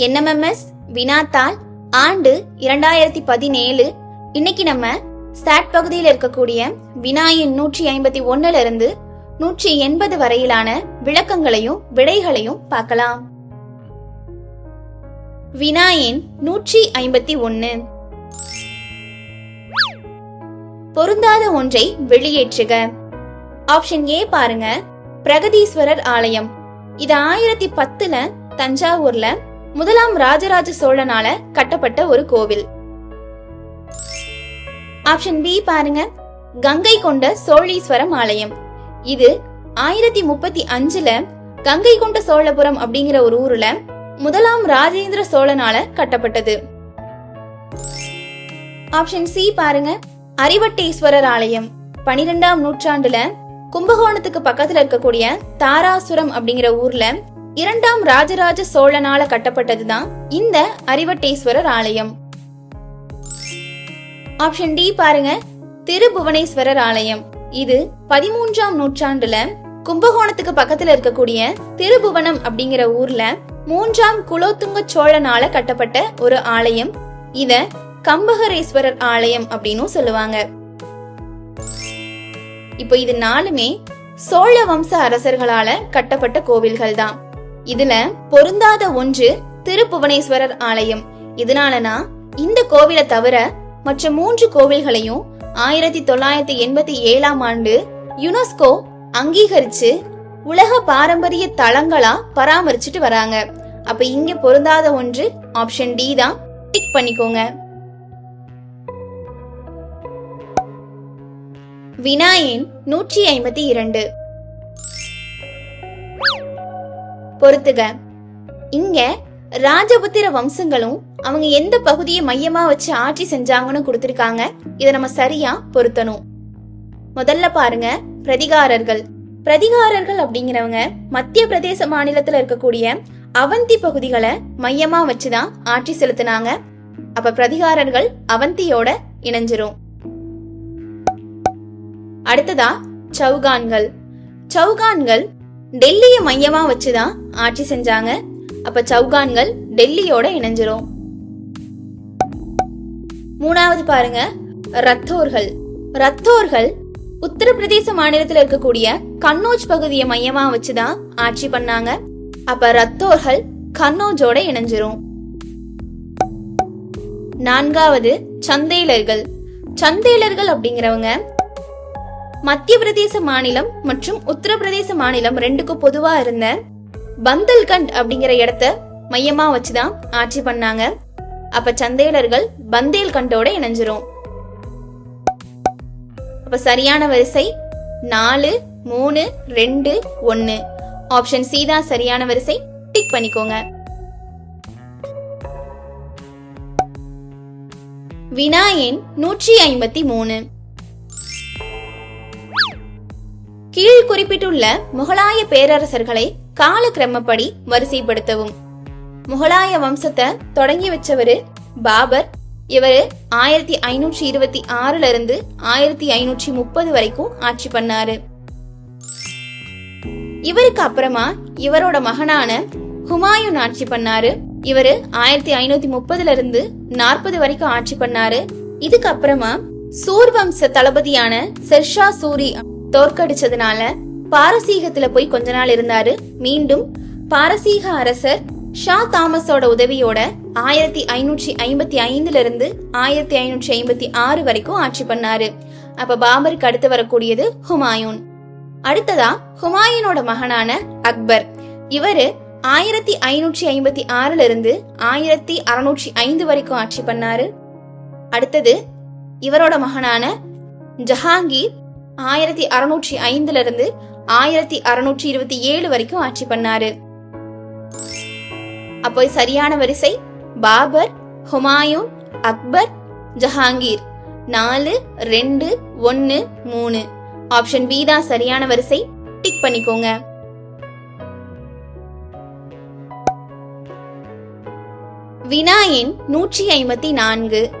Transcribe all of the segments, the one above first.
NMMS வினாத்தாள் ஆண்டு இரண்டாயிரத்தி பதினேழு. இன்னைக்கு நம்ம சாட் பகுதியில் இருக்கக்கூடிய வினாயின் நூற்றி ஐம்பத்தி ஒன்னுல இருந்து நூற்றி எண்பது வரையிலான விளக்கங்களையும் விடைகளையும் பார்க்கலாம். வினாயின் நூற்றி ஐம்பத்தி ஒன்னு. பொருந்தாத ஒன்றை வெளியேற்றுக. ஆப்ஷன் ஏ பாருங்க. பிரகதீஸ்வரர் ஆலயம். இது ஆயிரத்தி பத்துல தஞ்சாவூர்ல முதலாம் ராஜராஜ சோழனால கட்டப்பட்ட ஒரு கோவில். ஆப்ஷன் பி பாருங்க. கங்கை கொண்ட சோழீஸ்வரம் ஆலயம். இது ஆயிரத்தி முப்பத்தி அஞ்சுல கங்கை கொண்ட சோழபுரம் அப்படிங்கிற ஒரு ஊர்ல முதலாம் ராஜேந்திர சோழனால கட்டப்பட்டது. ஆப்ஷன் சி பாருங்க. அரிவட்டேஸ்வரர் ஆலயம். பனிரெண்டாம் நூற்றாண்டுல கும்பகோணத்துக்கு பக்கத்துல இருக்கக்கூடிய தாராசுரம் அப்படிங்கிற ஊர்ல இரண்டாம் ராஜராஜ சோழனால கட்டப்பட்டதுதான் இந்த அரிவட்டேஸ்வரர் ஆலயம். ஆப்ஷன் டி பாருங்க. திருபுவனேஸ்வரர் ஆலயம். இது பதிமூன்றாம் நூற்றாண்டுல கும்பகோணத்துக்கு பக்கத்துல இருக்கக்கூடிய திருபுவனம் அப்படிங்கிற ஊர்ல மூன்றாம் குலோத்துங்க சோழனால கட்டப்பட்ட ஒரு ஆலயம். இத கம்பகரேஸ்வரர் ஆலயம் அப்படின்னும் சொல்லுவாங்க. இப்போ இது நாலுமே சோழ வம்ச அரசர்களால கட்டப்பட்ட கோவில்கள் தான் இதுல பொருந்தாத ஒன்று திருப்புவனேஸ்வரர் ஆலயம். இதனாலனா இந்த கோவிலை தவிர மற்ற மூன்று கோவில்களையும் ஆயிரத்தி தொள்ளாயிரத்தி எண்பத்தி ஏழாம் ஆண்டு யுனெஸ்கோ அங்கீகரிச்சு உலக பாரம்பரிய தளங்களா பராமரிச்சுட்டு வராங்க. அப்ப இங்க பொருந்தாத ஒன்று ஆப்ஷன் டி தான். டிக் பண்ணிக்கோங்க. வினாயின் நூற்றி ஐம்பத்தி இரண்டு. பொறுத்துக. இங்க ராஜபுத்திர வம்சங்களும் அவங்க எந்த பகுதியை மையமா வச்சு ஆட்சி செஞ்சாங்கன்னு கொடுத்திருக்காங்க. இதை நம்ம சரியா பொருத்தணும். முதல்ல பாருங்க பிரதிகாரர்கள். பிரதிகாரர்கள் அப்படிங்கிறவங்க மத்திய பிரதேச மாநிலத்துல இருக்கக்கூடிய அவந்தி பகுதிகளை மையமா வச்சுதான் ஆட்சி செலுத்தினாங்க. அப்ப பிரதிகாரர்கள் அவந்தியோட இணைஞ்சிரும். அடுத்ததா சௌகான்கள். சௌகான்கள் டெல்லியை மையமா வச்சுதான் ஆட்சி செஞ்சாங்க. அப்ப சௌகான்கள் டெல்லியோட இணைஞ்சிரும். மூணாவது பாருங்க ரத்தோர்கள். ரத்தோர்கள் உத்தரப்பிரதேச மாநிலத்தில் இருக்கக்கூடிய கன்னோஜ் பகுதியை மையமா வச்சுதான் ஆட்சி பண்ணாங்க. அப்ப ரத்தோர்கள் கன்னோஜோட இணைஞ்சிரும். நான்காவது சந்தேலர்கள். சந்தேலர்கள் அப்படிங்கிறவங்க மத்திய பிரதேச மாநிலம் மற்றும் உத்தரப்பிரதேச மாநிலம் ரெண்டுக்கும் பொதுவா இருந்த பந்தல்கண்ட் அப்படிங்கிற இடத்த மையமா வச்சுதான் ஆட்சி பண்ணாங்க. அப்ப சந்தேலர்கள் பந்தேல்கண்டோட இணைஞ்சிரும். அப்ப சரியான வரிசை நாலு மூணு ரெண்டு ஒன்னு. ஆப்ஷன் சி தான் சரியான வரிசை. டிக் பண்ணிக்கோங்க. வினா எண் நூற்றி ஐம்பத்தி மூணு. கீழ் குறிப்பிட்டுள்ள முகலாய பேரரசர்களை காலக்கிரமப்படி வரிசைப்படுத்தவும். முகலாய வம்சத்தை தொடங்கி வச்சவரு பாபர். இவரு ஆயிரத்தி ஐநூற்றி இருபத்தி ஆறுல இருந்து ஆயிரத்தி ஐநூற்றி முப்பது வரைக்கும் ஆட்சி பண்ணாரு. இவருக்கு அப்புறமா இவரோட மகனான ஹுமாயூன் ஆட்சி பண்ணாரு. இவரு ஆயிரத்தி ஐநூத்தி முப்பதுல இருந்து நாற்பது வரைக்கும் ஆட்சி பண்ணாரு. இதுக்கு அப்புறமா சூர்வம்ச தளபதியான செர்ஷா சூரி தோற்கடிச்சதுனால பாரசீகத்துல போய் கொஞ்ச நாள் இருந்தாரு. மீண்டும் பாரசீக அரசர் ஷா தாமஸோட உதவியோட ஆயிரத்தி ஐநூற்றி ஐம்பத்தி ஐந்துல இருந்து ஆயிரத்தி ஐநூற்றி ஐம்பத்தி ஆறு வரைக்கும் ஆட்சி பண்ணாரு. அப்ப பாபருக்கு அடுத்து வரக்கூடியது ஹுமாயூன். அடுத்ததா ஹுமாயூனோட மகனான அக்பர். இவரு ஆயிரத்தி ஐநூற்றி ஐம்பத்தி ஆறுல இருந்து ஆயிரத்தி அறுநூற்றி ஐந்து வரைக்கும் ஆட்சி பண்ணாரு. அடுத்தது இவரோட மகனான ஜஹாங்கீர் ஆயிரத்தி அறுநூற்றி ஐந்துல இருந்து ஆயிரத்தி அறுநூற்றி இருபத்தி ஏழு வரைக்கும் ஆட்சி பண்ணாரு. அப்போ சரியான வரிசை பாபர் ஹுமாயூன் அக்பர் ஜஹாங்கீர். நாலு ரெண்டு ஒன்னு மூணு. ஆப்ஷன் பி தான் சரியான வரிசை. டிக் பண்ணிக்கோங்க. வினாயின் நூற்றி ஐம்பத்தி நான்கு.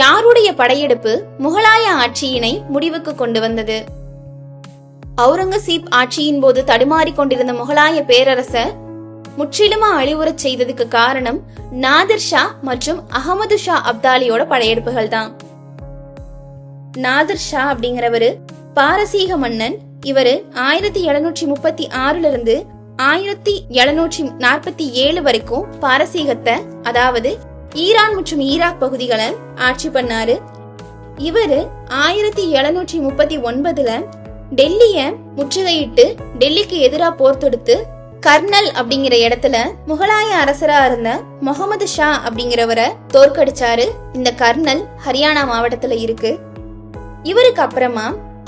யாருடைய படையெடுப்பு முகலாய ஆட்சியினை முடிவுக்கு கொண்டு வந்தது? அவுரங்கசீப் ஆட்சியின் போது தடுமாறிக் கொண்டிருந்த முகலாய பேரரசர் முற்றிலுமா அழிவுறச் செய்ததுக்கு காரணம் நாதிர் ஷா மற்றும் அகமது ஷா அப்தாலியோட படையெடுப்புகள் தான். நாதிர் ஷா அப்படிங்கிறவரு பாரசீக மன்னன். இவரு ஆயிரத்தி எழுநூற்றி முப்பத்தி ஆறுல இருந்து ஆயிரத்தி எழுநூற்றி நாற்பத்தி ஏழு வரைக்கும் பாரசீகத்தை அதாவது ஈரான் மற்றும் ஈராக் பகுதிகளை ஆட்சி பண்ணாரு. இவரு ஆயிரத்தி எழுநூற்றி முப்பத்தி ஒன்பதுல டெல்லிய முற்றுகையிட்டு டெல்லிக்கு எதிராக போர் தொடுத்து கர்னல் அப்படிங்கிற இடத்துல முகலாய அரசரா இருந்த முகமது ஷா அப்படிங்கிறவரை தோற்கடிச்சாரு. இந்த கர்னல் ஹரியானா மாவட்டத்துல இருக்கு. இவருக்கு அப்புறமா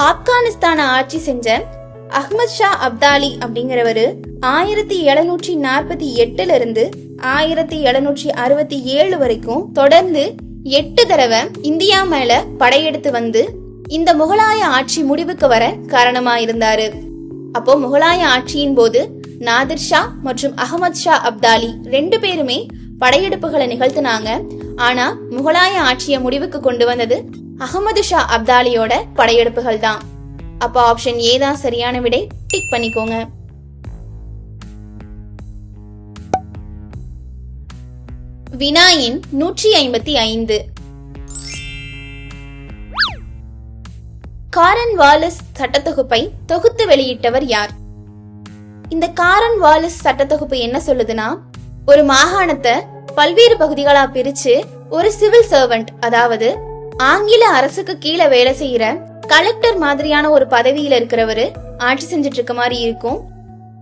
ஆப்கானிஸ்தான ஆட்சி செஞ்ச அஹ்மத் ஷா அப்தாலி அப்படிங்கிறவரு ஆயிரத்தி எழுநூற்றி நாற்பத்தி எட்டுல இருந்து ஆயிரத்தி எழுநூற்றி அறுபத்தி ஏழு வரைக்கும் தொடர்ந்து எட்டு தடவை இந்தியா மேல படையெடுத்து வந்து இந்த முகலாய ஆட்சி முடிவுக்கு வர காரணமா இருந்தாரு அப்போ முகலாய ஆட்சியின் போது நாதிர் ஷா மற்றும் அகமது ஷா அப்தாலி ரெண்டு பேருமே படையெடுப்புகளை நிகழ்த்தினாங்க. ஆனா முகலாய ஆட்சியை முடிவுக்கு கொண்டு வந்தது அகமது ஷா அப்தாலியோட படையெடுப்புகள் தான் அப்போ ஆப்ஷன் ஏ தான் சரியான விடை. டிக் பண்ணிக்கோங்க. வினாயின் நூற்றி ஐம்பத்தி ஐந்து. காரன் வாலிஸ் சட்டத்தொகுப்பை தொகுத்து வெளியிட்டவர் யார்? இந்த காரன் வாலிஸ் சட்டத்தொகுப்பு என்ன சொல்லுதுன்னா ஒரு மாகாணத்தை பல்வேறு பகுதிகளா பிரிச்சு ஒரு சிவில் சர்வெண்ட் அதாவது ஆங்கில அரசுக்கு கீழே வேலை செய்யற கலெக்டர் மாதிரியான ஒரு பதவியில இருக்கிறவரு ஆட்சி செஞ்சுட்டு இருக்க மாதிரி இருக்கும்.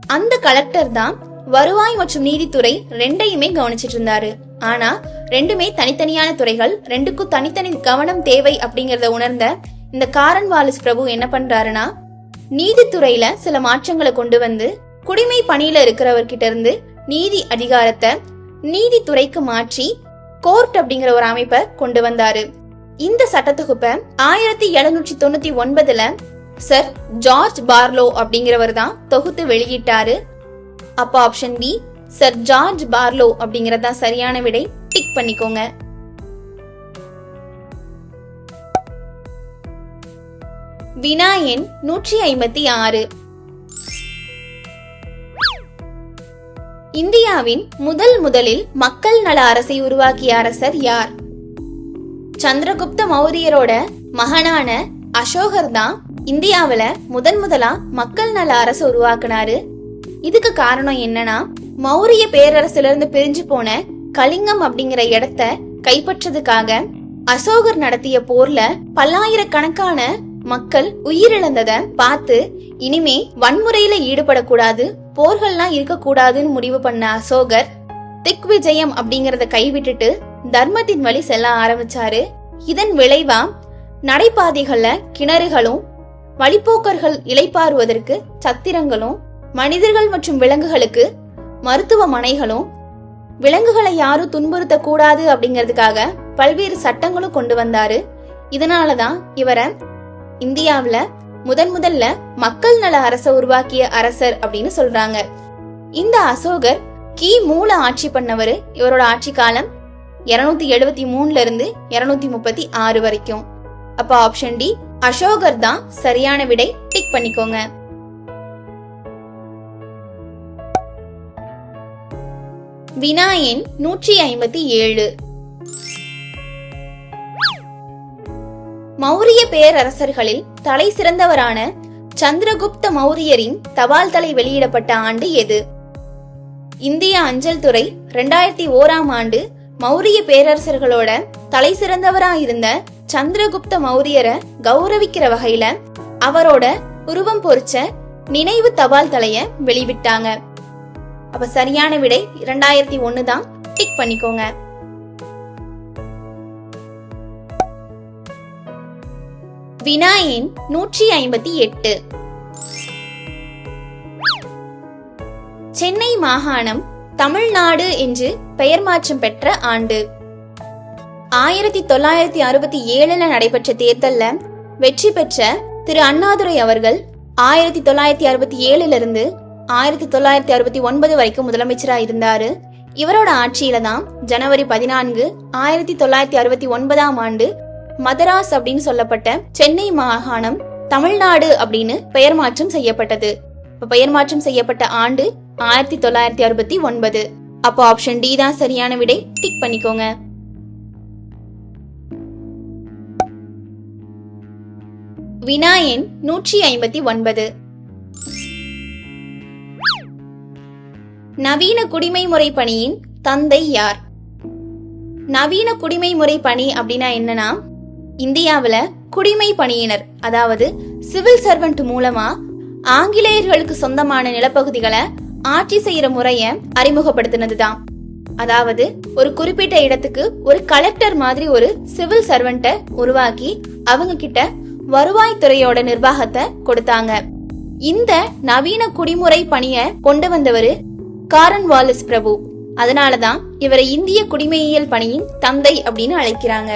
அந்த கலெக்டர் தான் வருவாய் மற்றும் நீதித்துறை ரெண்டையுமே கவனிச்சிட்டு இருந்தாரு ஆனா ரெண்டுமே தனித்தனியான துறைகள் ரெண்டுக்கும் தனித்தனி கவனம் தேவை அப்படிங்கறத உணர்ந்த இந்த காரன் வாலிஸ் பிரபு என்ன பண்றாருன்னா நீதித்துறையில சில மாற்றங்களை கொண்டு வந்து குடிமை பணியில இருக்கிறவர்கிட்ட இருந்து நீதி அதிகாரத்தை நீதித்துறைக்கு மாற்றி கோர்ட் அப்படிங்கிற ஒரு அமைப்பை கொண்டு வந்தாரு. இந்த சட்டத்தொகுப்பை ஆயிரத்தி எழுநூற்றி தொண்ணூத்தி ஒன்பதுல சர் ஜார்ஜ் பார்லோ அப்படிங்கிறவர் தான் தொகுத்து வெளியிட்டாரு. அப்போ option B sir George Barlow அப்படிங்கறதா தான் சரியான விடை. டிக் பண்ணிக்கோங்க. வினா எண் நூற்றி ஐம்பத்தி ஆறு. இந்தியாவின் முதல் முதலில் மக்கள் நல அரசை உருவாக்கிய அரசர் யார்? சந்திரகுப்த மௌரியரோட மகனான அசோகர் தான் இந்தியாவில் முதன் முதலா மக்கள் நல அரசு உருவாக்குனாரு. இதுக்கு காரணம் என்னன்னா மௌரிய பேரரசிலிருந்து பிரிஞ்சு போன கலிங்கம் அப்படிங்கிற இடத்த கைப்பற்றதுக்காக அசோகர் நடத்திய போர்ல பல்லாயிரக்கணக்கான மக்கள் உயிரிழந்தத பார்த்து இனிமே வன்முறையில ஈடுபடக்கூடாது போர்கள்லாம் இருக்கக்கூடாதுன்னு முடிவு பண்ண அசோகர் திக் விஜயம் அப்படிங்கறத கைவிட்டுட்டு தர்மத்தின் வழி செல்ல ஆரம்பிச்சாரு. இதன் விளைவா நடைபாதைகள்ல கிணறுகளும் வழிப்போக்கர்கள் இலைப்பாறுவதற்கு சத்திரங்களும் மனிதர்கள் மற்றும் விலங்குகளுக்கு மருத்துவமனைகளும் விலங்குகளை யாரும் துன்புறுத்தக்கூடாது அப்படிங்கிறதுக்காக பல்வேறு சட்டங்களும் கொண்டு வந்தாரு. இதனாலதான் இவரை இந்தியாவில் முதன் முதல்ல மக்கள் நல அரச உருவாக்கிய அரசர் அப்படின்னு சொல்றாங்க. இந்த அசோகர் கி மூல ஆட்சி பண்ணவரு. இவரோட ஆட்சி காலம் இருநூத்தி எழுபத்தி மூணுல இருந்து இருநூத்தி முப்பத்தி ஆறு வரைக்கும். அப்ப ஆப்ஷன் டி அசோகர் தான் சரியான விடை டிக் பண்ணிக்கோங்க. வினா எண் நூற்றி ஐம்பத்தி ஏழு. மௌரிய பேரரசர்களில் தலை சிறந்தவரான சந்திரகுப்த மௌரியரின் தபால் தலை வெளியிடப்பட்ட ஆண்டு எது? இந்திய அஞ்சல் துறை ரெண்டாயிரத்தி ஓராம் ஆண்டு மௌரிய பேரரசர்களோட தலை சிறந்தவரா இருந்த சந்திரகுப்த மௌரியரை கௌரவிக்கிற வகையில அவரோட உருவம் பொறிச்ச நினைவு தபால் தலைய வெளிவிட்டாங்க அப்ப சரியான விடை இரண்டாயிரத்தி ஒன்னு தான். டிக் பண்ணிக்கோங்க. வினா எண் நூற்றி ஐம்பத்தி எட்டு. சென்னை மாகாணம் தமிழ்நாடு என்று பெயர் மாற்றம் பெற்ற ஆண்டு. ஆயிரத்தி தொள்ளாயிரத்தி அறுபத்தி ஏழுல நடைபெற்ற தேர்தல்ல வெற்றி பெற்ற திரு அண்ணாதுரை அவர்கள் ஆயிரத்தி தொள்ளாயிரத்தி அறுபத்தி ஏழுல இருந்து ஆயிரத்தி தொள்ளாயிரத்தி அறுபத்தி ஒன்பது வரைக்கும் முதலமைச்சராக இருந்தாரு இவரோட ஆட்சியில தான் ஜனவரி பதினான்கு ஆயிரத்தி தொள்ளாயிரத்தி அறுபத்தி ஒன்பதாம் ஆண்டு மதராஸ் அப்படின்னு சொல்லப்பட்ட சென்னை மாகாணம் தமிழ்நாடு அப்படின்னு பெயர் மாற்றம் செய்யப்பட்டது. இப்ப பெயர் மாற்றம் செய்யப்பட்ட ஆண்டு ஆயிரத்தி தொள்ளாயிரத்தி அறுபத்தி ஒன்பது. அப்போ ஆப்ஷன் டி தான் சரியான விடை. டிக் பண்ணிக்கோங்க. வினா எண் நூற்றி ஐம்பத்தி ஒன்பது. நவீன குடிமை முறை பணியின் தந்தை யார்? நவீன குடிமை முறை பணி அப்படின்னா என்னன்னா இந்தியாவில் குடிமை பணியினர் அதாவது சிவில் சர்வெண்ட் மூலமா ஆங்கிலேயர்களுக்கு சொந்தமான நிலப்பகுதிகளை ஆட்சி செய்யற முறைய அறிமுகப்படுத்தினதுதான். அதாவது ஒரு குறிப்பிட்ட இடத்துக்கு ஒரு கலெக்டர் மாதிரி ஒரு சிவில் சர்வெண்ட்டை உருவாக்கி அவங்க கிட்ட வருவாய்த்துறையோட நிர்வாகத்தை கொடுத்தாங்க. இந்த நவீன குடிமுறை பணிய கொண்டு வந்தவர் காரன் வாலஸ் பிரபு. அதனாலதான் இவரை இந்திய குடிமையியல் பணியின் தந்தை அப்படின்னு அழைக்கிறாங்க.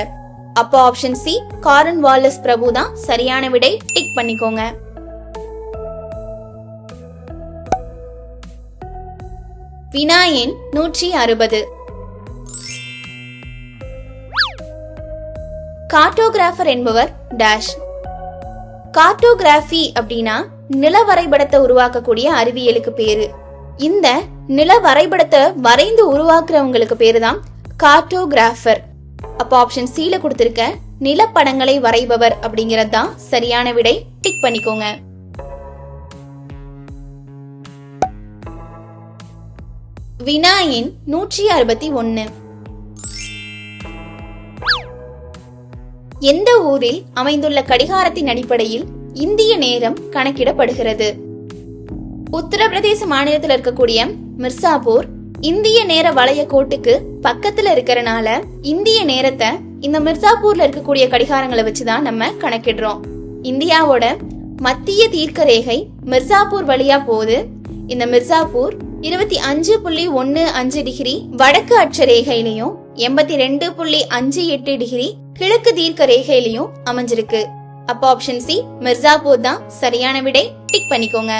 அப்போ ஆப்ஷன் சி காரன் வாலஸ் பிரபு தான் சரியான விடை டிக் பண்ணிக்கோங்க. வினா எண் நூற்றி அறுபது. கார்டோகிராஃபர் என்பவர் டேஷ் கார்டோகிராஃபி அப்படின்னா நில வரைபடத்தை உருவாக்கக்கூடிய அறிவியலுக்கு பேரு. இந்த நில வரைபடத்தை வரைந்து உருவாக்குறவங்களுக்கு பேரு தான் கார்டோகிராஃபர் அப்போ ஆப்ஷன் சில கொடுத்திருக்க நிலப்படங்களை வரைபவர் அப்படிங்கிறது தான் சரியான விடை. டிக் பண்ணிக்கோங்க. வினாயின் நூற்றி அறுபத்தி ஒன்னு. எந்த ஊரில் அமைந்துள்ள கடிகாரத்தின் அடிப்படையில் இந்திய நேரம் கணக்கிடப்படுகிறது? உத்தரப்பிரதேச மாநிலத்தில் இருக்கக்கூடிய மிர்சாபூர் இந்திய நேர வளைய கோட்டுக்கு பக்கத்துல இருக்கிறனால இந்திய நேரத்தை இந்த மிர்சாபூர்ல இருக்கக்கூடிய கடிகாரங்களை வச்சுதான் நம்ம கணக்கிடுறோம். இந்தியாவோட மத்திய தீர்க்க ரேகை மிர்சாப்பூர் வழியா போகுது. இந்த மிர்சாப்பூர் இருபத்தி அஞ்சு புள்ளி ஒன்னு அஞ்சு டிகிரி வடக்கு அட்சரேகையிலையும் எண்பத்தி ரெண்டு புள்ளி அஞ்சு எட்டு டிகிரி கிழக்கு தீர்க்க ரேகையிலையும் அமைஞ்சிருக்கு. அப்போ ஆப்ஷன் சி மிர்சாப்பூர் தான் சரியான விடை. டிக் பண்ணிக்கோங்க.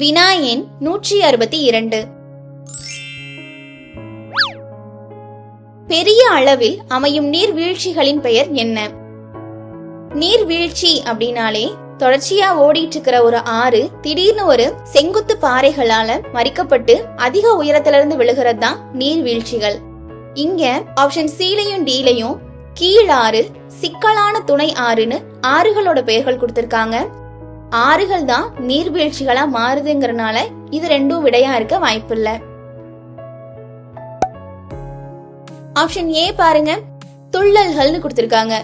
வினா எண் நூற்றி அறுபத்தி இரண்டு. பெரிய அளவில் அமையும் நீர்வீழ்ச்சிகளின் பெயர் என்ன? நீர்வீழ்ச்சி அப்படின்னாலே தொடர்ச்சியா ஓடிட்டு இருக்கிற ஒரு ஆறு திடீர்னு ஒரு செங்குத்து பாறைகளால மறிக்கப்பட்டு அதிக உயரத்துல இருந்து விழுகிறது தான் நீர்வீழ்ச்சிகள் இங்க ஆப்ஷன் சீலையும் டீலையும் கீழ் கீழாறு சிக்கலான துணை ஆறுன்னு ஆறுகளோட பெயர்கள் கொடுத்திருக்காங்க. ஆறுகள் தான் நீர்வீழ்ச்சிகளா மாறுதுங்கிறனால இது ரெண்டும் விடையா இருக்க வாய்ப்பில்லை. ஆப்ஷன் ஏ பாருங்க. துள்ளல்கள்னு கொடுத்திருக்காங்க.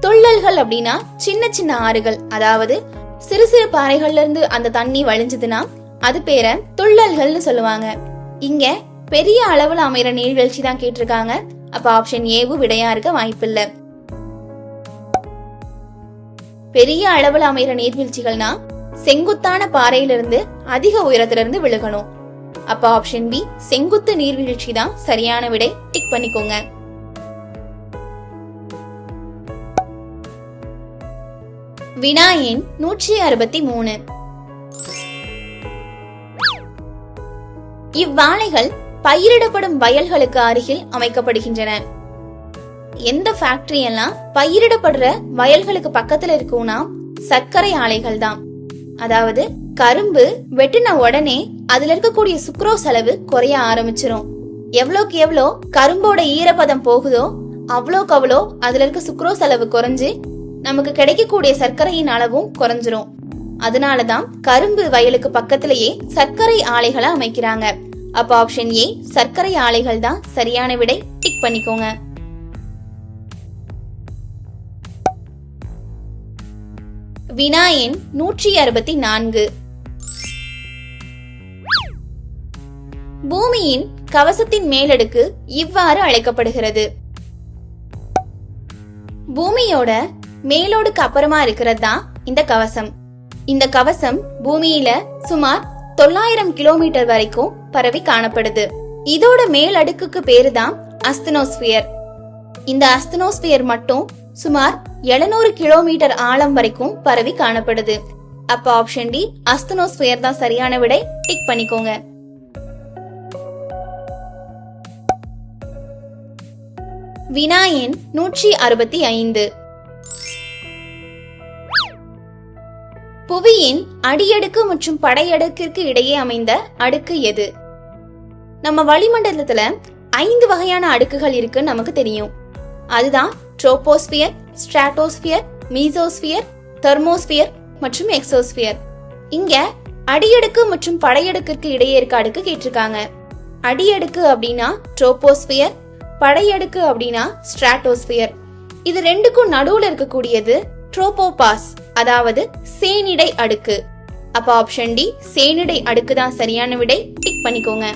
துள்ளல்கள் அப்படின்னா சின்ன சின்ன ஆறுகள். அதாவது சிறு சிறு பாறைகள்ல இருந்து அந்த தண்ணி வழிஞ்சதுன்னா அது பேரை துள்ளல்கள்னு சொல்லுவாங்க. இங்க பெரிய அளவுல அமைற நீர்வீழ்ச்சி தான் கேட்டிருக்காங்க. அப்ப ஆப்ஷன் ஏவும் விடையா இருக்க வாய்ப்பில்லை. பெரிய அளவுல அமைகிற நீர்வீழ்ச்சிகள்னா செங்குத்தான பாறையிலிருந்து அதிக உயரத்துல இருந்து விழுகணும். அப்ப ஆப்ஷன் பி செங்குத்து நீர்வீழ்ச்சி தான் சரியான விடை. டிக் பண்ணிக்கோங்க. வினா எண் நூற்றி அறுபத்தி மூணு. இவ்வாழைகள் பயிரிடப்படும் வயல்களுக்கு அருகில் அமைக்கப்படுகின்றன. எந்த ஃபேக்டரி எல்லாம் பயிரிடப்படுற வயல்களுக்கு பக்கத்துல இருக்கும்னா சர்க்கரை ஆலைகள் தான். அதாவது கரும்பு வெட்டின உடனே அதுல இருக்கக்கூடிய சுக்ரோஸ் அளவு குறைய ஆரம்பிச்சிரும். எவ்வளோக்கு எவ்வளோ கரும்போட ஈரப்பதம் போகுதோ அவ்வளோக்கு அவ்வளோ அதுல இருக்க சுக்ரோஸ் அளவு குறைஞ்சு நமக்கு கிடைக்கக்கூடிய சர்க்கரையின் அளவும் குறைஞ்சிரும். அதனாலதான் கரும்பு வயலுக்கு பக்கத்திலேயே சர்க்கரை ஆலைகளை அமைக்கிறாங்க. அப்ப ஆப்ஷன் ஏ சர்க்கரை ஆலைகள் தான் சரியான விடை டிக் பண்ணிக்கோங்க. வினா எண் நூற்றி அறுபத்தி நான்கு. பூமியின் கவசத்தின் மேலடுக்கு இவ்வாறு அழைக்கப்படுகிறது. பூமியோட மேலோடுக்கு அப்புறமா இருக்கிறது தான் இந்த கவசம். இந்த கவசம் பூமியில சுமார் தொள்ளாயிரம் கிலோமீட்டர் வரைக்கும் பரவி காணப்படுது. இதோட மேல் அடுக்குக்கு பேரு தான் அஸ்தனோஸ்பியர். இந்த அஸ்தனோஸ்பியர் மட்டும் சுமார் 700 கிலோமீட்டர் ஆழம் வரைக்கும் பரவி காணப்படுது. அப்ப ஆப்ஷன் டி அஸ்தனோஸ்பியர் தான் சரியான விடை. டிக் பண்ணிக்கோங்க. வினா எண் நூற்றி அறுபத்தி ஐந்து. புவியின் அடியடுக்கு மற்றும் படையடுக்கிற்கு இடையே அமைந்த அடுக்கு எது? நம்ம வளிமண்டலத்துல ஐந்து வகையான அடுக்குகள் இருக்குன்னு நமக்கு தெரியும். அதுதான் ட்ரோபோஸ்பியர் ஸ்ட்ராட்டோஸ்பியர் மீசோஸ்பியர் தெர்மோஸ்பியர் மற்றும் எக்ஸோஸ்பியர் இங்க அடியடுக்கு மற்றும் படையடுக்கிற்கு இடையே இருக்க அடுக்கு கேட்டிருக்காங்க. அடியடுக்கு அப்படின்னா ட்ரோபோஸ்பியர் படையடுக்கு அப்படின்னா ஸ்ட்ராட்டோஸ்பியர் இது ரெண்டுக்கும் நடுவுல இருக்கக்கூடியது ட்ரோபோபாஸ் அதாவது சேனிடை அடுக்கு. அப்ப ஆப்ஷன் டி சேனிடை அடுக்கு தான் சரியான விடை. டிக் பண்ணிக்கோங்க.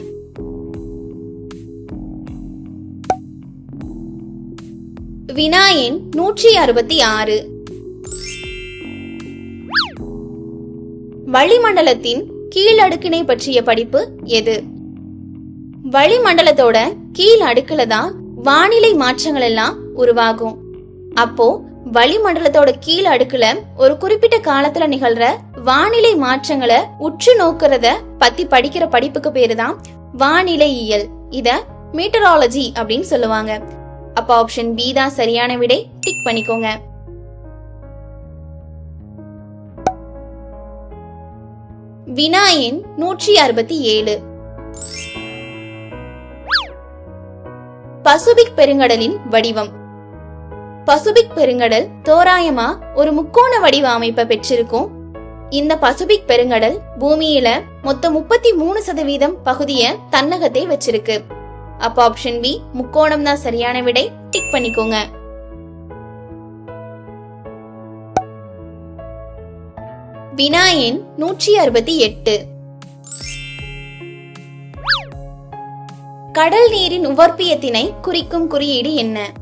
வினா எண் நூற்றி அறுபத்தி ஆறு. வளிமண்டலத்தின் கீழடுக்கினை பற்றிய படிப்பு எது? வளிமண்டலத்தோட கீழ் அடுக்குல தான் வானிலை மாற்றங்கள் எல்லாம் உருவாகும். அப்போ வளிமண்டலத்தோட கீழ் அடுக்குல ஒரு குறிப்பிட்ட காலத்துல நிகழ்ற வானிலை மாற்றங்களை உற்று நோக்குறத பத்தி படிக்கிற படிப்புக்கு பேரு தான் வானிலையியல். இத மீட்டராலஜி அப்படின்னு சொல்லுவாங்க. அப்ப ஆப்ஷன் பி தான் சரியான விடை. டிக் பண்ணிக்கோங்க. வினா எண் நூற்றி அறுபத்தி ஏழு. பசுபிக் பெருங்கடலின் வடிவம். பசுபிக் பெருங்கடல் தோராயமா ஒரு முக்கோண வடிவ அமைப்பை பெற்றிருக்கும். இந்த பசுபிக் பெருங்கடல் பூமியில மொத்தம் முப்பத்தி மூணு சதவீதம் பகுதிய தன்னகத்தை வச்சிருக்கு. அப்ப ஆப்ஷன் பி முக்கோணம் தான் சரியான விடை. டிக் பண்ணிக்கோங்க. வினா எண் நூற்றி அறுபத்தி எட்டு. கடல் நீரின் உவர்ப்பியத்தினை குறிக்கும் குறியீடு என்ன?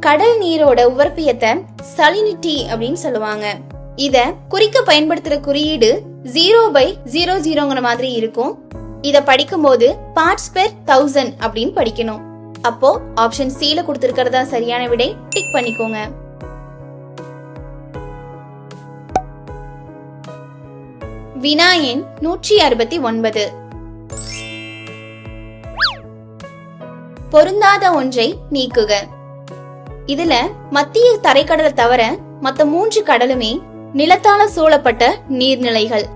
கடல் நீரோட உவர்ப்பியத்தை சலினிட்டி அப்படின்னு சொல்லுவாங்க. இத குறிக்க பயன்படுத்துற குறியீடு ஜீரோ பை ஜீரோ ஜீரோங்கிற மாதிரி இருக்கும். இத படிக்கும்போது பார்ட்ஸ் பெர் தௌசண்ட் அப்படின்னு படிக்கணும். அப்போ ஆப்ஷன் சில கொடுத்திருக்கிறதா சரியான விடை டிக் பண்ணிக்கோங்க. வினா எண் நூற்றி அறுபத்தி ஒன்பது. பொருந்தாத ஒன்றை நீக்குக. இதுல மத்திய தரைக்கடலை தவிர மத்த மூன்று கடலுமே நிலத்தால சூழப்பட்ட நீர்நிலைகள்.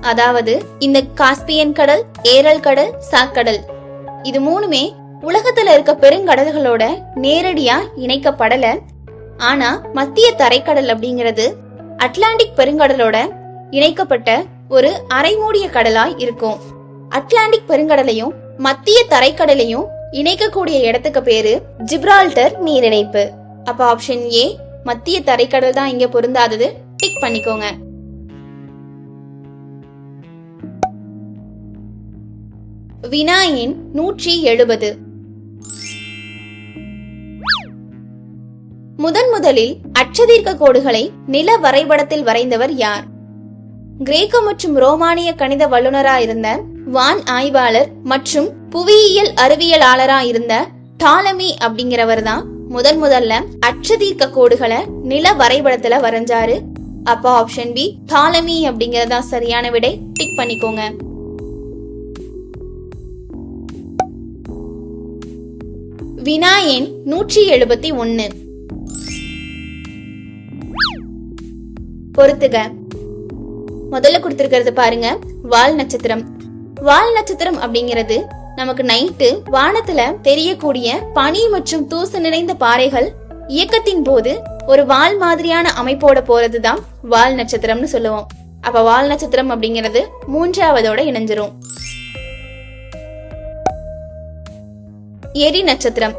அதாவது இந்த காஸ்பியன் கடல் ஏரல் கடல் சாக்கடல் இது மூணுமே உலகத்துல இருக்க பெருங்கடல்களோட நேரடியா இணைக்கப்படல. ஆனா மத்திய தரைக்கடல் அப்படிங்கிறது அட்லாண்டிக் பெருங்கடலோட இணைக்கப்பட்ட ஒரு அரைமூடிய கடலாய் இருக்கும். அட்லாண்டிக் பெருங்கடலையும் மத்திய தரைக்கடலையும் இணைக்கக்கூடிய இடத்துக்கு பேரு ஜிப்ரால்டர் நீரிணைப்பு. அப்ப ஆப்ஷன் ஏ மத்திய தரைக்கடல் தான் இங்க பொருந்தாதது. டிக் பண்ணிக்கோங்க. வினாயின் நூற்றி எழுபது. முதன் முதலில் அச்சதீர்க்க கோடுகளை நில வரைபடத்தில் வரைந்தவர் யார்? கிரேக்க மற்றும் ரோமானிய கணித வல்லுநரா இருந்த வான் ஆய்வாளர் மற்றும் புவியியல் அறிவியலாளரா இருந்த டாலமி அப்படிங்கிறவர் தான் முதன் முதல்ல அச்சதீர்க்க கோடுகளை நில வரைபடத்துல வரைஞ்சாரு. அப்ப ஆப்ஷன் பி டாலமி அப்படிங்கறதா சரியான விடை டிக் பண்ணிக்கோங்க. வினா எண் நூற்றி எழுபத்தி ஒன்னு. பொறுத்துக. முதல்ல கொடுத்திருக்கிறது பாருங்க வால் நட்சத்திரம். வால் நட்சத்திரம் அப்படிங்கிறது நமக்கு நைட்டு வானத்துல தெரியக்கூடிய பனி மற்றும் தூசு நிறைந்த பாறைகள் இயக்கத்தின் போது ஒரு வால் மாதிரியான அமைப்போட போறதுதான் வால் நட்சத்திரம்னு சொல்லுவோம். அப்ப வால் நட்சத்திரம் அப்படிங்கிறது மூன்றாவதோட இணைஞ்சிரும். எரி நட்சத்திரம்.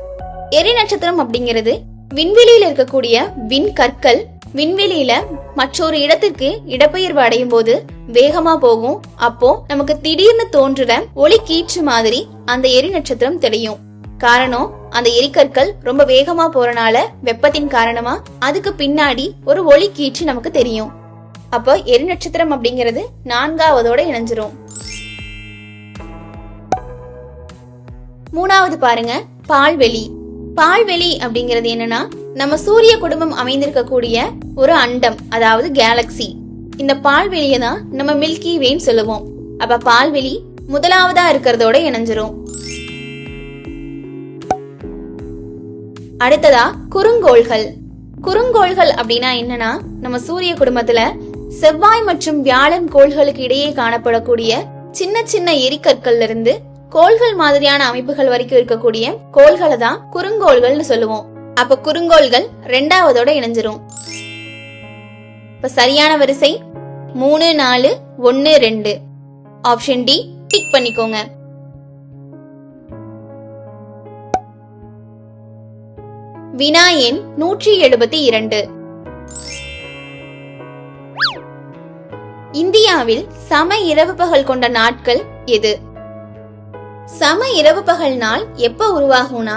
எரி நட்சத்திரம் அப்படிங்கிறது விண்வெளியில இருக்கக்கூடிய விண்கற்கள் விண்வெளியில மற்றொரு இடத்திற்கு இடப்பெயர்வு அடையும் போது வேகமா போகும். அப்போ நமக்கு திடீர்னு தோன்றுற ஒளி கீற்று மாதிரி அந்த எரி நட்சத்திரம் தெரியும் காரணம் அந்த எரிக்கற்கள் ரொம்ப வேகமா போறனால வெப்பத்தின் காரணமா அதுக்கு பின்னாடி ஒரு ஒளி கீற்று நமக்கு தெரியும். அப்போ எரி நட்சத்திரம் அப்படிங்கிறது நான்காவதோட இணைஞ்சிரும். மூணாவது பாருங்க பால்வெளி. பால்வெளி அப்படிங்கிறது என்னன்னா நம்ம சூரிய குடும்பம் அமைந்திருக்கக்கூடிய ஒரு அண்டம் அதாவது கேலக்சி இந்த பால்வெளியை தான் நம்ம மில்கி வேன்னு சொல்லுவோம். அப்ப பால்வெளி முதலாவதா இருக்கிறதோட இணைஞ்சிரும். அடுத்ததா குறுங்கோள்கள். குறுங்கோள்கள் அப்படின்னா என்னன்னா நம்ம சூரிய குடும்பத்துல செவ்வாய் மற்றும் வியாழன் கோள்களுக்கு இடையே காணப்படக்கூடிய சின்ன சின்ன எரிக்கற்கள்ல இருந்து கோள்கள் மாதிரியான அமைப்புகள் வரைக்கும் இருக்கக்கூடிய கோள்களை தான் குறுங்கோள்கள்னு சொல்லுவோம். அப்ப குறுங்கோள்கள் ரெண்டாவதோட இணைஞ்சிரும். இப்ப சரியான வரிசை மூணு நாலு ஒன்னு ரெண்டு. ஆப்ஷன் டி டிக் பண்ணிக்கோங்க. வினா எண் நூற்றி எழுபத்தி இரண்டு. இந்தியாவில் சம இரவு பகல் கொண்ட நாட்கள் எது? சம இரவு பகல் நாள் எப்ப உருவாகும்னா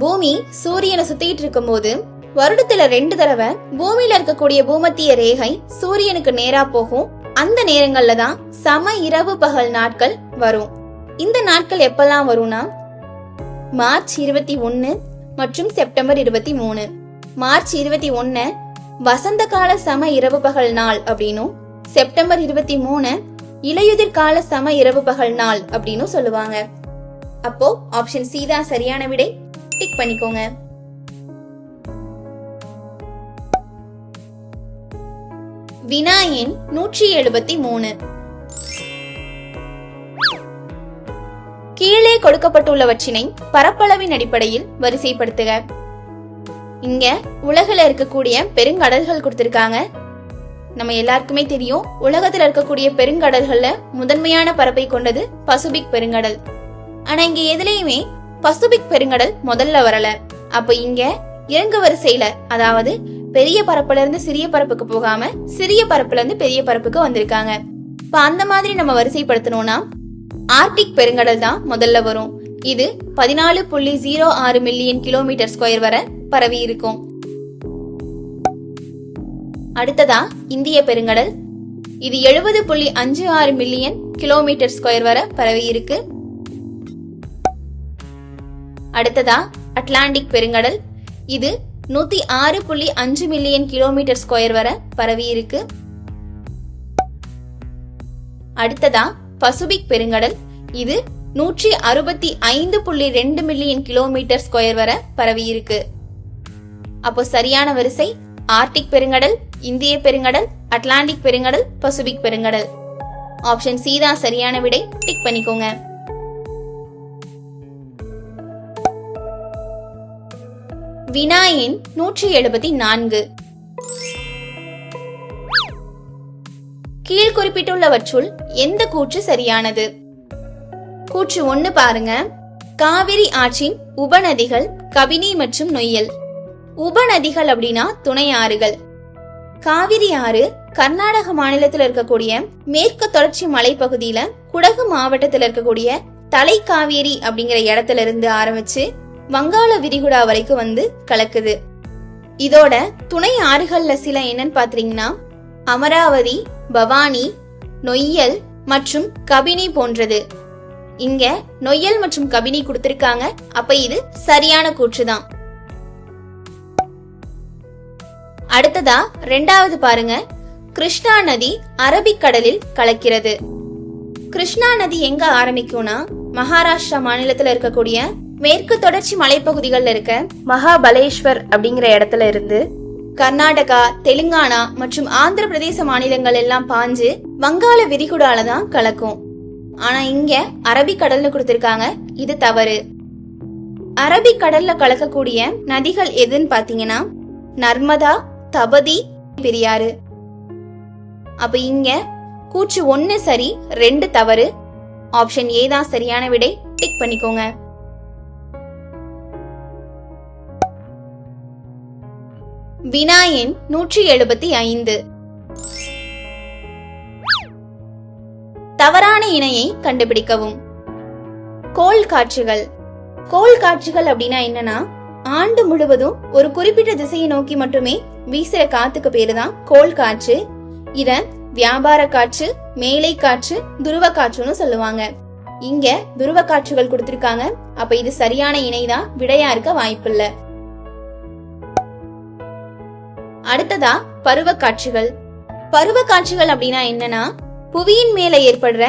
பூமி சூரியனை சுத்திட்டு இருக்கும்போது வருடத்துல ரெண்டு தடவை பூமியில இருக்கக்கூடிய பூமத்திய ரேகை சூரியனுக்கு நேரா போகும். அந்த நேரங்கள்ல தான் சம இரவு பகல் நாட்கள் வரும். இந்த நாட்கள் எப்பெல்லாம் வரும்னா மார்ச் இருபத்தி ஒன்னு மற்றும் செப்டம்பர் இருபத்தி மூணு. மார்ச் இருபத்தி ஒன்னு வசந்த கால சம இரவு பகல் நாள் அப்படின்னும் செப்டம்பர் இருபத்தி மூணு இலையுதிர் கால சம இரவு பகல் நாள் அப்படின்னு சொல்லுவாங்க. அப்போ ஆப்ஷன் சி தான் சரியான விடை. டிக் பண்ணிக்கோங்க. வினா எண் நூற்றி எழுபத்தி மூணு. கீழே கொடுக்கப்பட்டுள்ளவற்றினை பரப்பளவின் அடிப்படையில் வரிசைப்படுத்துக. இங்க உலகில் இருக்கக்கூடிய பெருங்கடல்கள் கொடுத்திருக்காங்க. நம்ம எல்லாருக்குமே தெரியும் உலகத்தில் இருக்கக்கூடிய பெருங்கடல்கள்ல முதன்மையான பரப்பை கொண்டது பசுபிக் பெருங்கடல். ஆனா இங்க எதுலயுமே பசுபிக் பெருங்கடல் முதல்ல வரல. அப்ப இங்க இறங்கு வரிசையில அதாவது பெரிய பரப்புல இருந்து சிறிய பரப்புக்கு போகாம சிறிய பரப்புல இருந்து பெரிய பரப்புக்கு வந்திருக்காங்க. இப்ப அந்த மாதிரி நம்ம வரிசைப்படுத்தணும்னா ஆர்டிக் பெருங்கடல் தான் முதல்ல வரும். இது பதினாலு புள்ளி ஜீரோ ஆறு மில்லியன் கிலோமீட்டர் ஸ்கொயர் வரை பரவி இருக்கும். அடுத்ததா இந்திய பெருங்கடல். இது எழுபது புள்ளி அஞ்சு ஆறு மில்லியன் கிலோமீட்டர் ஸ்கொயர் வரை பரவி இருக்கு. அடுத்ததா அட்லாண்டிக் பெருங்கடல். இது நூத்தி ஆறு புள்ளி அஞ்சு மில்லியன் கிலோமீட்டர் ஸ்கொயர் வரை பரவி இருக்கு. அடுத்ததா பசுபிக் பெருங்கடல். இது நூற்றி அறுபத்தி ஐந்து புள்ளி ரெண்டு மில்லியன் கிலோமீட்டர் ஸ்கொயர் வரை பரவி இருக்கு. அப்போ சரியான வரிசை ஆர்டிக் பெருங்கடல் இந்திய பெருங்கடல் அட்லாண்டிக் பெருங்கடல் பசிபிக் பெருங்கடல். ஆப்ஷன் சி தான் சரியான விடை. டிக் பண்ணிக்கோங்க. வினாயின் நூற்றி எழுபத்தி நான்கு. கீழ் குறிப்பிட்டுள்ளவற்றுள் எந்த கூற்று சரியானது? கூற்று ஒன்னு பாருங்க. காவிரி ஆற்றின் உபநதிகள் கபினி மற்றும் நொய்யல். உபநதிகள் அப்படின்னா துணை ஆறுகள். காவிரி ஆறு கர்நாடக மாநிலத்தில் இருக்கக்கூடிய மேற்கு தொடர்ச்சி மலைப்பகுதியில குடகு மாவட்டத்தில் இருக்கக்கூடிய தலை காவேரி அப்படிங்கிற இடத்துல இருந்து ஆரம்பிச்சு வங்காள விரிகுடா வரைக்கும் வந்து கலக்குது. இதோட துணை ஆறுகள்ல சில என்னன்னு பாத்தீங்கன்னா அமராவதி பவானி நொய்யல் மற்றும் கபினி போன்றது. இங்க நொய்யல் மற்றும் கபினி கொடுத்திருக்காங்க. அப்ப இது சரியான கூற்றுதான். அடுத்ததா ரெண்டாவது பாருங்க. கிருஷ்ணா நதி அரபிக்கடலில் கலக்கிறது. கிருஷ்ணா நதி எங்க ஆரம்பிக்கும்னா மகாராஷ்டிரா மாநிலத்துல இருக்கக்கூடிய மேற்கு தொடர்ச்சி மலைப்பகுதிகளில் இருக்க மகாபலேஸ்வர் அப்படிங்கிற இடத்துல இருந்து கர்நாடகா தெலுங்கானா மற்றும் ஆந்திர பிரதேச மாநிலங்கள் எல்லாம் பாஞ்சு வங்காள விரிகுடால தான் கலக்கும். ஆனா இங்க அரபிக்கடல்னு கொடுத்திருக்காங்க இது தவறு. அரபிக்கடல்ல கலக்கக்கூடிய நதிகள் எதுன்னு பாத்தீங்கன்னா நர்மதா தபதி பெரியாறு. அப்ப இங்க கூற்று ஒன்னு சரி ரெண்டு தவறு. ஆப்ஷன் ஏ தான் சரியான விடை. டிக் பண்ணிக்கோங்க. வினா எண் நூற்றி எழுபத்தி ஐந்து. தவறான இணையை கண்டுபிடிக்கவும். கோள் காட்சிகள் கோள் காட்சிகள் அப்படின்னா என்னன்னா ஆண்டு முழுவதும் ஒரு குறிப்பிட்ட திசையை நோக்கி மட்டுமே வீசுற காத்துக்கு பேரு தான் கோள் காற்று. இத வியாபார காற்று மேலை காற்று துருவ காற்றுன்னு சொல்லுவாங்க. இங்க துருவ காற்றுகள் கொடுத்திருக்காங்க. அப்ப இது சரியான இணைதான் விடையா இருக்க வாய்ப்பில்லை. அடுத்ததா பருவ காட்சிகள் பருவ காட்சிகள் அப்படின்னா என்னன்னா புவியின் மேல ஏற்படுற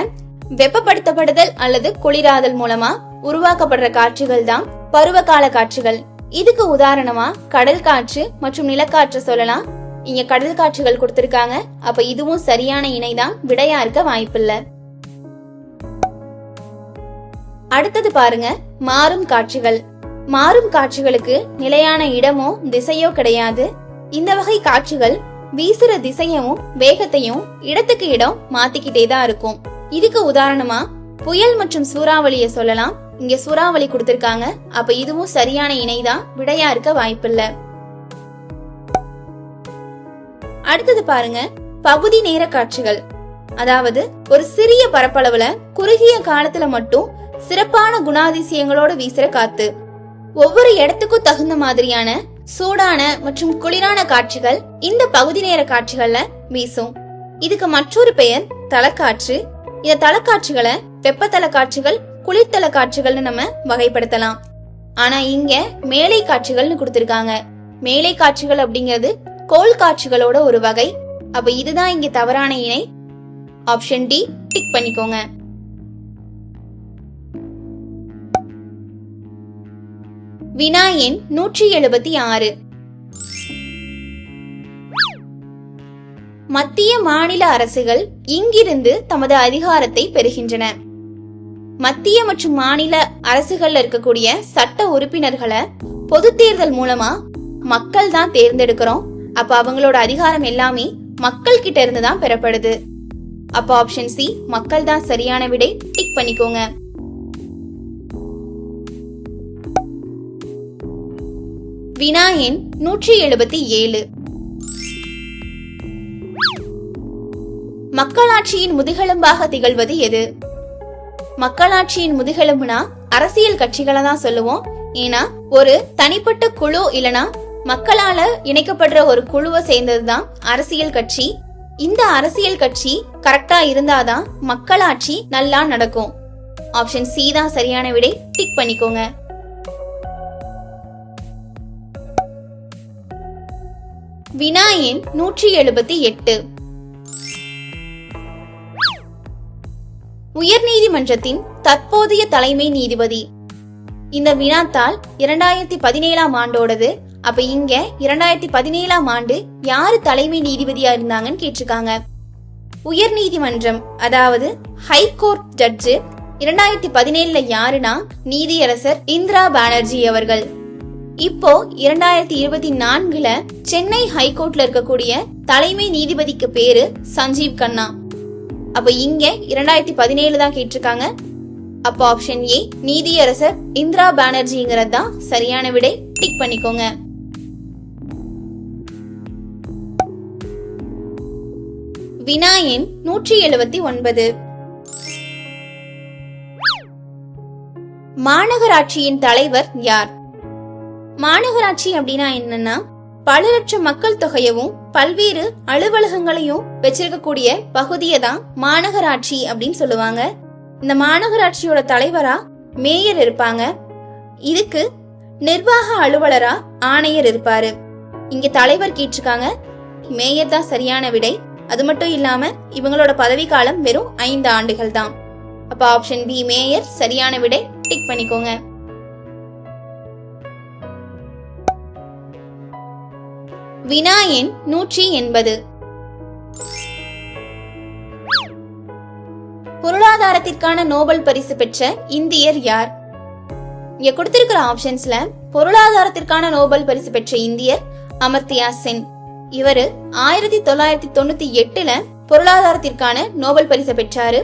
வெப்பப்படுத்தப்படுதல் அல்லது குளிராதல் மூலமா உருவாக்கப்படுற காட்சிகள் தான் பருவகால காட்சிகள். இதுக்கு உதாரணமா கடல் காற்று மற்றும் நிலக்காற்று சொல்லலாம். இங்க கடல் காட்சிகள் கொடுத்திருக்காங்க. அப்ப இதுவும் சரியான இணைதான் விடையா இருக்க வாய்ப்பில்லை. அடுத்தது பாருங்க மாறும் காட்சிகள். மாறும் காட்சிகளுக்கு நிலையான இடமோ திசையோ கிடையாது. இந்த வகை காட்சிகள் வீசுற திசையவும் வேகத்தையும் இடத்துக்கு இடம் மாத்திக்கிட்டே தான் இருக்கும். இதுக்கு உதாரணமா புயல் மற்றும் சூறாவளிய சொல்லலாம். இங்க சூறாவளி கொடுத்திருக்காங்க. அப்ப இதுவும் சரியான இணைதான் விடையா இருக்க வாய்ப்பில்லை. அடுத்தது பாருங்க பகுதி நேர காட்சிகள். அதாவது ஒரு சிறிய பரப்பளவுல குறுகிய காலத்துல மட்டும் சிறப்பான குணாதிசயங்களோட வீசுற காத்து. ஒவ்வொரு இடத்துக்கும் தகுந்த மாதிரியான சூடான மற்றும் குளிரான காட்சிகள் இந்த பகுதி நேர காட்சிகள்ல வீசும். இதுக்கு மற்றொரு பெயர் தலக்காற்று. இந்த தலக்காட்சிகளை வெப்பத்தல காட்சிகள் குளிர்தல காட்சிகள்னு நம்ம வகைப்படுத்தலாம். ஆனா இங்க மேலை காட்சிகள்னு கொடுத்திருக்காங்க. மேலை காட்சிகள் அப்படிங்கிறது கோள் காட்சிகளோட ஒரு வகை. அப்ப இதுதான் இங்க தவறான இணை. ஆப்ஷன் டி டிக் பண்ணிக்கோங்க. வினா எண் நூற்றி எழுபத்தி ஆறு. மத்திய மாநில அரசுகள் இங்கிருந்து தமது அதிகாரத்தை பெறுகின்றன. மத்திய மற்றும் மாநில அரசுகள்ல இருக்கக்கூடிய சட்ட உறுப்பினர்களை பொது தேர்தல் மூலமா மக்கள் தான் தேர்ந்தெடுக்கிறோம். அப்ப அவங்களோட அதிகாரம் எல்லாமே மக்கள் கிட்ட இருந்து தான் பெறப்படுது. அப்ப ஆப்ஷன் சி மக்கள் தான் சரியான விடை டிக் பண்ணிக்கோங்க. வினா எண் நூற்றி எழுபத்தி ஏழு. மக்களாட்சியின் முதுகெலும்பாக திகழ்வது எது? மக்களாட்சியின் முதுகெலும்புனா அரசியல் கட்சிகளை தான் சொல்லுவோம். ஏன்னா ஒரு தனிப்பட்ட குழு இல்லனா மக்களால இணைக்கப்படுற ஒரு குழுவை சேர்ந்ததுதான் அரசியல் கட்சி. இந்த அரசியல் கட்சி கரெக்டா இருந்தாதான் மக்களாட்சி நல்லா நடக்கும். ஆப்ஷன் சி தான் சரியான விடை. டிக் பண்ணிக்கோங்க. வினா எண் நூற்றி எழுபத்தி எட்டு. உயர்நீதிமன்றத்தின் தற்போதைய தலைமை நீதிபதி. இந்த வினாத்தால் இரண்டாயிரத்தி பதினேழாம் ஆண்டோடது. அப்ப இங்க இரண்டாயிரத்தி பதினேழாம் ஆண்டு யாரு தலைமை நீதிபதியா இருந்தாங்கன்னு கேட்டிருக்காங்க. உயர் நீதிமன்றம் அதாவது ஹைகோர்ட் ஜட்ஜு இரண்டாயிரத்தி பதினேழுல யாருன்னா நீதியரசர் இந்திரா பானர்ஜி அவர்கள். இப்போ இரண்டாயிரத்தி இருபத்தி நான்குல சென்னை ஹைகோர்ட்ல இருக்கக்கூடிய தலைமை நீதிபதிக்கு பேரு சஞ்சீவ் கண்ணா. அப்ப இங்க இரண்டாயிரத்தி பதினேழு தான் கேட்டிருக்காங்க. அப்போ ஆப்ஷன் ஏ நீதியரசர் இந்திரா பானர்ஜிங்கிறது தான் சரியான விடை டிக் பண்ணிக்கோங்க. வினாயின் நூற்றி எழுபத்தி ஒன்பது. மாநகராட்சியின் தலைவர் யார்? மாநகராட்சி அப்படின்னா என்னன்னா பல லட்சம் மக்கள் தொகையவும் பல்வேறு அலுவலகங்களையும் வச்சிருக்கக்கூடிய பகுதியை தான் மாநகராட்சி அப்படின்னு சொல்லுவாங்க. இந்த மாநகராட்சியோட தலைவரா மேயர் இருப்பாங்க. இதுக்கு நிர்வாக அலுவலரா ஆணையர் இருப்பாரு. இங்க தலைவர் கேட்டிருக்காங்க. மேயர் தான் சரியான விடை. அது மட்டும் இல்லாம இவங்களோட பதவி காலம் வெறும் ஐந்து ஆண்டுகள் தான். அப்ப ஆப்ஷன் பி மேயர் சரியான விடை டிக் பண்ணிக்கோங்க. வினா எண் நூற்றி எண்பது. பொருளாதாரத்திற்கான நோபல் பரிசு பெற்ற இந்தியர் யார்? இங்க கொடுத்திருக்கிற ஆப்ஷன்ஸ்ல பொருளாதாரத்திற்கான நோபல் பரிசு பெற்ற இந்தியர் அமர்த்தியா சென். இவரு ஆயிரத்தி தொள்ளாயிரத்தி தொண்ணூத்தி எட்டுல பொருளாதாரத்திற்கான நோபல் பரிசு பெற்றாரு.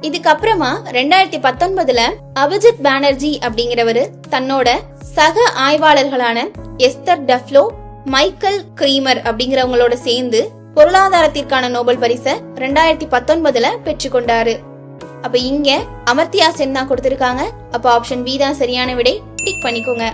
இதுக்கப்புறமா ரெண்டாயிரத்தி பத்தொன்பதுல அபிஜித் பானர்ஜி அப்படிங்கிறவரு தன்னோட சக ஆய்வாளர்களான எஸ்தர் டஃப்லோ மைக்கேல் கிரீமர் அப்படிங்கிறவங்களோட சேர்ந்து பொருளாதாரத்திற்கான நோபல் பரிசை ரெண்டாயிரத்தி பத்தொன்பதுல பெற்றுக்கொண்டாரு. அப்ப இங்க அமர்த்தியா சென் தான் கொடுத்திருக்காங்க? அப்ப ஆப்ஷன் பி தான் சரியான விடை. டிக் பண்ணிக்கோங்க.